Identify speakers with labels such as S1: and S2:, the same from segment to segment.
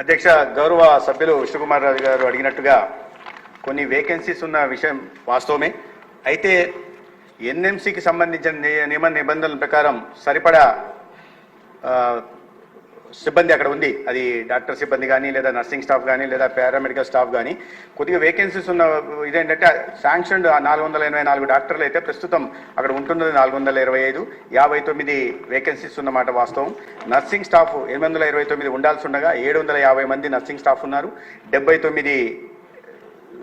S1: అధ్యక్ష గౌరవ సభ్యులు విష్ణుకుమార్ రాజు గారు అడిగినట్టుగా కొన్ని వేకెన్సీస్ ఉన్న విషయం వాస్తవమే. అయితే ఎన్ఎంసీకి సంబంధించిన నియమ నిబంధనల ప్రకారం సరిపడా సిబ్బంది అక్కడ ఉంది. అది డాక్టర్ సిబ్బంది కానీ లేదా నర్సింగ్ స్టాఫ్ కానీ లేదా పారామెడికల్ స్టాఫ్ కానీ కొద్దిగా వేకెన్సీస్ ఉన్న ఇదేంటంటే శాంక్షన్ నాలుగు వందల ఎనభై నాలుగు డాక్టర్లు అయితే ప్రస్తుతం అక్కడ ఉంటున్నది నాలుగు వందల ఇరవై ఐదు. యాభై తొమ్మిది వేకెన్సీస్ ఉన్నమాట వాస్తవం. నర్సింగ్ స్టాఫ్ ఎనిమిది వందల ఇరవై తొమ్మిది ఉండాల్సి ఉండగా ఏడు వందల యాభై మంది నర్సింగ్ స్టాఫ్ ఉన్నారు. డెబ్బై తొమ్మిది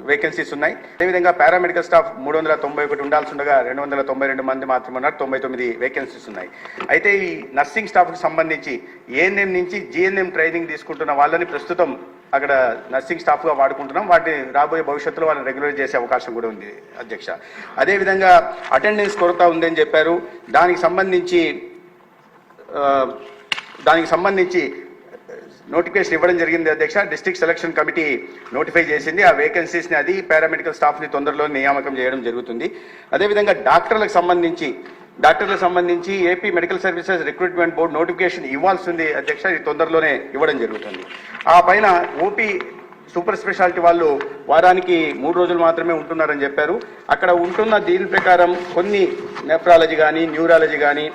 S1: వేకెన్సీస్ ఉన్నాయి. అదేవిధంగా పారామెడికల్ స్టాఫ్ మూడు వందల తొంభై ఒకటి ఉండాల్సి ఉండగా రెండు వందల తొంభై రెండు మంది మాత్రమే ఉన్నారు తొంభై తొమ్మిది వేకెన్సీస్ ఉన్నాయి. అయితే ఈ నర్సింగ్ స్టాఫ్కి సంబంధించి ఏఎన్ఎం నుంచి జిఎన్ఎం ట్రైనింగ్ తీసుకుంటున్న వాళ్ళని ప్రస్తుతం అక్కడ నర్సింగ్ స్టాఫ్గా వాడుకుంటున్నాం. వాటిని రాబోయే భవిష్యత్తులో వాళ్ళని రెగ్యులర్ చేసే అవకాశం కూడా ఉంది అధ్యక్ష. అదేవిధంగా అటెండెన్స్ కొరత ఉందని చెప్పారు. దానికి సంబంధించి దానికి సంబంధించి నోటిఫికేషన్ ఇవ్వడం జరిగింది అధ్యక్ష. డిస్ట్రిక్ట్ సెలక్షన్ కమిటీ నోటిఫై చేసింది. ఆ వేకెన్సీస్ని అది పారామెడికల్ స్టాఫ్ని తొందరలో నియామకం చేయడం జరుగుతుంది. అదేవిధంగా డాక్టర్లకు సంబంధించి డాక్టర్లకు సంబంధించి AP medical services recruitment board notification ఇవ్వాల్సి ఉంది అధ్యక్ష. ఇది తొందరలోనే ఇవ్వడం జరుగుతుంది. ఆ పైన ఓపీ సూపర్ స్పెషాలిటీ వాళ్ళు వారానికి మూడు రోజులు మాత్రమే ఉంటున్నారని చెప్పారు. అక్కడ ఉంటున్న దీని ప్రకారం కొన్ని నెఫ్రాలజీ కానీ న్యూరాలజీ కానీ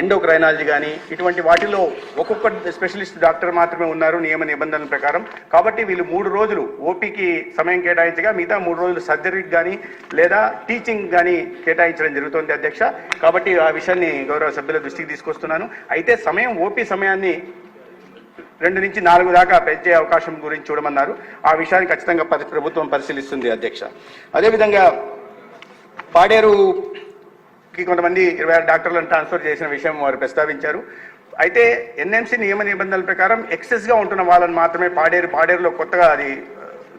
S1: ఎండోక్రైనాలజీ కానీ ఇటువంటి వాటిలో ఒక్కొక్క స్పెషలిస్ట్ డాక్టర్ మాత్రమే ఉన్నారు నియమ నిబంధనల ప్రకారం. కాబట్టి వీళ్ళు మూడు రోజులు ఓపీకి సమయం కేటాయించగా మిగతా మూడు రోజులు సర్జరీకి కానీ లేదా టీచింగ్ కానీ కేటాయించడం జరుగుతుంది అధ్యక్ష. కాబట్టి ఆ విషయాన్ని గౌరవ సభ్యుల దృష్టికి తీసుకొస్తున్నాను. అయితే సమయం ఓపీ సమయాన్ని రెండు నుంచి నాలుగు దాకా పెంచే అవకాశం గురించి చూడమన్నారు. ఆ విషయాన్ని ఖచ్చితంగా ప్రభుత్వం పరిశీలిస్తుంది అధ్యక్ష. అదేవిధంగా పాడేరు కొంతమంది ఇరవై ఆరు డాక్టర్లను ట్రాన్స్ఫర్ చేసిన విషయం వారు ప్రస్తావించారు. అయితే ఎన్ఎంసీ నియమ నిబంధనల ప్రకారం ఎక్సెస్గా ఉంటున్న వాళ్ళని మాత్రమే పాడేరు పాడేరులో కొత్తగా అది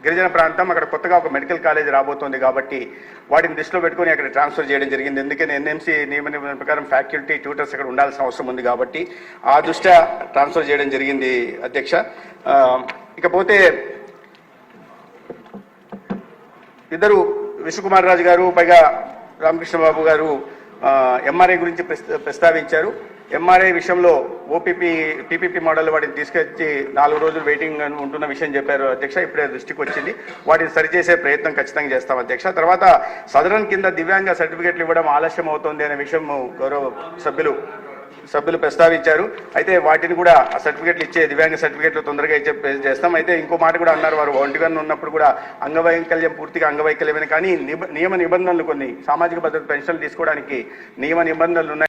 S1: గిరిజన ప్రాంతం అక్కడ కొత్తగా ఒక మెడికల్ కాలేజ్ రాబోతోంది కాబట్టి వాటిని దృష్టిలో పెట్టుకొని అక్కడ ట్రాన్స్ఫర్ చేయడం జరిగింది. ఎందుకని ఎన్ఎంసీ నియమ నిబంధనల ప్రకారం ఫ్యాకల్టీ ట్యూటర్స్ అక్కడ ఉండాల్సిన అవసరం ఉంది కాబట్టి ఆ దృష్ట్యా ట్రాన్స్ఫర్ చేయడం జరిగింది అధ్యక్ష. ఇకపోతే ఇద్దరు విశ్వకుమార్ రాజు గారు పైగా రామకృష్ణ బాబు గారు ఎంఆర్ఐ గురించి ప్రస్త- ప్రస్తావించారు. ఎంఆర్ఐ విషయంలో ఓపీపీ పీపీపీ మోడల్ వాటిని తీసుకొచ్చి నాలుగు రోజులు వెయిటింగ్ అని ఉంటున్న విషయం చెప్పారు అధ్యక్ష. ఇప్పుడే దృష్టికి వచ్చింది. వాటిని సరిచేసే ప్రయత్నం ఖచ్చితంగా చేస్తాం అధ్యక్ష. తర్వాత సదరన్ కింద దివ్యాంగ సర్టిఫికెట్లు ఇవ్వడం ఆలస్యం అవుతోంది అనే విషయం గౌరవ సభ్యులు సభ్యులు ప్రస్తావించారు. అయితే వాటిని కూడా ఆ సర్టిఫికెట్లు ఇచ్చే దివ్యాంగ సర్టిఫికెట్లు తొందరగా ఇచ్చే చేస్తాం. అయితే ఇంకో మాట కూడా అన్నారు వారు. ఒంటిగా ఉన్నప్పుడు కూడా అంగవైకల్యం పూర్తిగా అంగవైకల్యమే కానీ నియమ నిబంధనలు కొన్ని సామాజిక భద్రత పెన్షన్లు తీసుకోవడానికి నియమ నిబంధనలు ఉన్నాయి.